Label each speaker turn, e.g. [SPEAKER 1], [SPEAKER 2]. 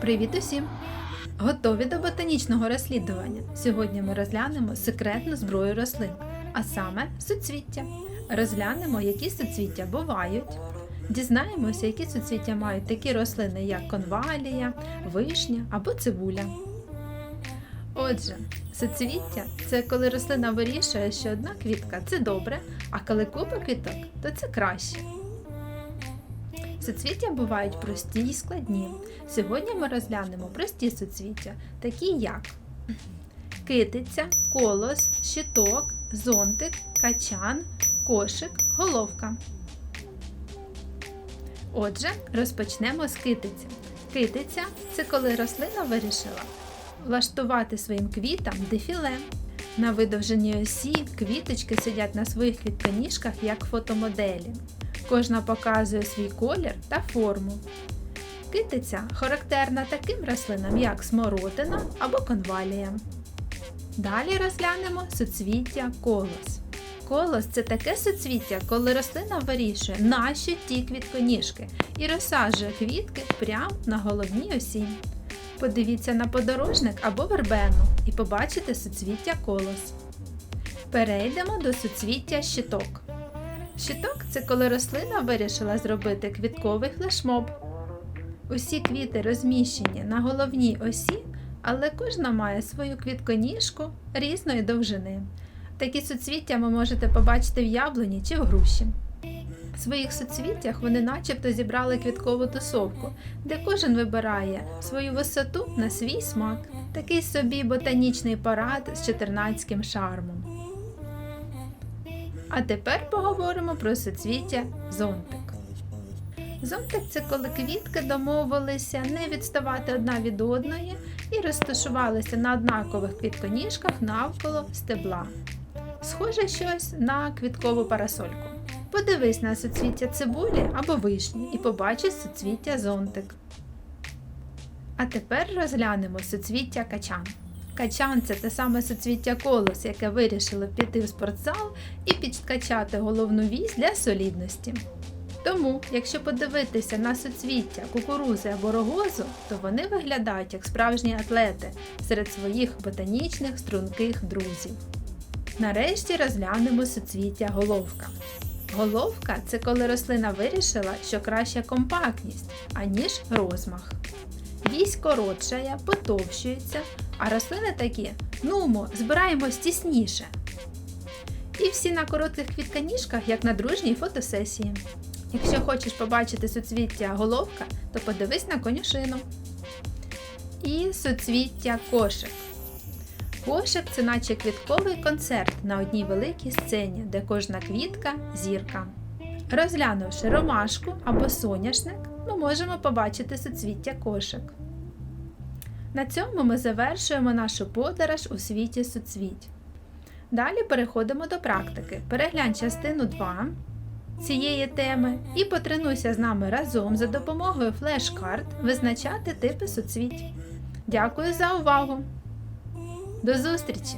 [SPEAKER 1] Привіт усім! Готові до ботанічного розслідування. Сьогодні ми розглянемо секретну зброю рослин, а саме суцвіття. Розглянемо, які суцвіття бувають. Дізнаємося, які суцвіття мають такі рослини, як конвалія, вишня або цибуля. Отже, суцвіття це коли рослина вирішує, що одна квітка це добре, а коли купа квіток, то це краще. Суцвіття бувають прості й складні. Сьогодні ми розглянемо прості суцвіття, такі як китиця, колос, щиток, зонтик, качан, кошик, головка. Отже, розпочнемо з китиці. Китиця це коли рослина вирішила влаштувати своїм квітам дефіле. На видовженій осі квіточки сидять на своїх квітконіжках як фотомоделі. Кожна показує свій колір та форму. Китиця характерна таким рослинам, як смородина або конвалія. Далі розглянемо суцвіття колос. Колос це таке суцвіття, коли рослина вирішує, нащо ті квітконіжки, і розсаджує квітки прямо на головній осі. Подивіться на подорожник або вербену і побачите суцвіття колос. Перейдемо до суцвіття щиток. Щиток це коли рослина вирішила зробити квітковий флешмоб. Усі квіти розміщені на головній осі, але кожна має свою квітконіжку різної довжини. Такі суцвіття ви можете побачити в яблуні чи в груші. В своїх суцвіттях вони начебто зібрали квіткову тусовку, де кожен вибирає свою висоту на свій смак. Такий собі ботанічний парад з чотирнацьким шармом. А тепер поговоримо про суцвіття зонтик. Зонтик це коли квітки домовилися не відставати одна від одної і розташувалися на однакових квітконіжках навколо стебла. Схоже щось на квіткову парасольку. Подивись на суцвіття цибулі або вишні і побачиш суцвіття зонтик. А тепер розглянемо суцвіття качан. Качан це те саме суцвіття колос, яке вирішило піти в спортзал і підкачати головну вісь для солідності. Тому, якщо подивитися на суцвіття кукурузи або рогозу, то вони виглядають як справжні атлети серед своїх ботанічних струнких друзів. Нарешті розглянемо суцвіття головка. Головка це коли рослина вирішила, що краща компактність, аніж розмах. Вісь коротшає, потовщується, а рослини такі нумо, збираємось тісніше. І всі на коротких квітканіжках, як на дружній фотосесії. Якщо хочеш побачити суцвіття головка, то подивись на конюшину. І суцвіття кошик. Кошик це наче квітковий концерт на одній великій сцені, де кожна квітка зірка. Розглянувши ромашку або соняшник, ми можемо побачити суцвіття кошик. На цьому ми завершуємо нашу подорож у світі суцвіть. Далі переходимо до практики. Переглянь частину 2 цієї теми і потренуйся з нами разом за допомогою флеш-карт визначати типи суцвіть. Дякую за увагу! До зустрічі!